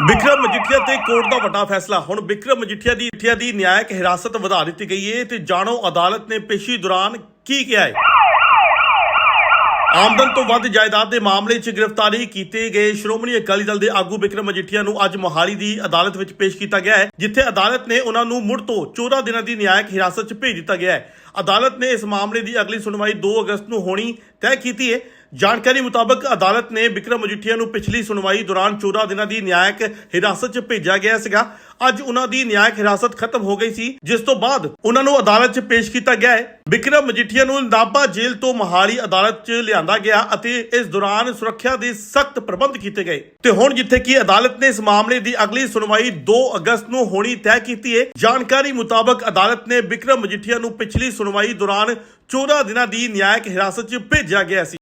ਵਿਕਰਮ ਮਜੀਠੀਆ ਤੇ ਕੋਰਟ ਦਾ ਵੱਡਾ ਫੈਸਲਾ। ਹੁਣ ਵਿਕਰਮ ਮਜੀਠੀਆ ਦੀ ਮਜੀਠੀਆ ਦੀ ਨਿਆਇਕ ਹਿਰਾਸਤ ਵਧਾ ਦਿੱਤੀ ਗਈ ਹੈ ਤੇ ਜਾਣੋ ਅਦਾਲਤ ਨੇ ਪੇਸ਼ੀ ਦੌਰਾਨ ਕੀ ਕਿਹਾ ਹੈ ਆਮਦਨ ਤੋਂ ਵੱਧ ਜਾਇਦਾਦ ਦੇ ਮਾਮਲੇ 'ਚ ਗ੍ਰਿਫਤਾਰੀ ਕੀਤੇ ਗਏ ਸ਼੍ਰੋਮਣੀ ਅਕਾਲੀ ਦਲ ਦੇ ਆਗੂ ਵਿਕਰਮ ਮਜੀਠੀਆ ਨੂੰ ਅੱਜ ਮੋਹਾਲੀ ਦੀ ਅਦਾਲਤ ਵਿੱਚ ਪੇਸ਼ ਕੀਤਾ ਗਿਆ ਹੈ ਜਿੱਥੇ ਅਦਾਲਤ ਨੇ ਉਹਨਾਂ ਨੂੰ ਮੁੜ ਤੋਂ 14 ਦਿਨਾਂ ਦੀ ਨਿਆਇਕ ਹਿਰਾਸਤ 'ਚ ਭੇਜ ਦਿੱਤਾ ਗਿਆ ਹੈ ਅਦਾਲਤ ਨੇ ਇਸ ਮਾਮਲੇ ਦੀ ਅਗਲੀ ਸੁਣਵਾਈ 2 ਅਗਸਤ ਨੂੰ ਹੋਣੀ ਤੈਅ ਕੀਤੀ ਹੈ ਜਾਣਕਾਰੀ ਮੁਤਾਬਕ ਅਦਾਲਤ ਨੇ ਵਿਕਰਮ ਮਜੀਠੀਆ ਨੂੰ ਪਿਛਲੀ ਸੁਣਵਾਈ ਦੌਰਾਨ 14 ਦਿਨਾਂ ਦੀ ਨਿਆਇਕ ਹਿਰਾਸਤ 'ਚ ਭੇਜਿਆ ਗਿਆ ਸੀਗਾ। ਅੱਜ ਉਹਨਾਂ ਦੀ ਨਿਆਇਕ ਹਿਰਾਸਤ ਖਤਮ ਹੋ ਗਈ ਸੀ, ਜਿਸ ਤੋਂ ਬਾਅਦ ਉਹਨਾਂ ਨੂੰ ਅਦਾਲਤ 'ਚ ਪੇਸ਼ ਕੀਤਾ ਗਿਆ ਹੈ। ਵਿਕਰਮ ਮਜੀਠੀਆ ਨੂੰ ਨਾਭਾ ਜੇਲ੍ਹ ਤੋਂ ਮੋਹਾਲੀ ਅਦਾਲਤ 'ਚ ਲਿਆਂਦਾ ਗਿਆ ਅਤੇ ਇਸ ਦੌਰਾਨ ਸੁਰੱਖਿਆ ਦੇ ਸਖਤ ਪ੍ਰਬੰਧ ਕੀਤੇ ਗਏ। ਤੇ ਹੁਣ ਜਿੱਥੇ ਕਿ ਅਦਾਲਤ ਨੇ ਇਸ ਮਾਮਲੇ ਦੀ ਅਗਲੀ ਸੁਣਵਾਈ 2 ਅਗਸਤ ਨੂੰ ਹੋਣੀ ਤੈਅ ਕੀਤੀ ਹੈ ਜਾਣਕਾਰੀ ਮੁਤਾਬਕ ਅਦਾਲਤ ਨੇ ਵਿਕਰਮ ਮਜੀਠੀਆ ਨੂੰ ਪਿਛਲੀ ਸੁਣਵਾਈ ਦੌਰਾਨ 14 ਦਿਨਾਂ ਦੀ ਨਿਆਇਕ ਹਿਰਾਸਤ 'ਚ ਭੇਜਿਆ ਗਿਆ ਸੀ।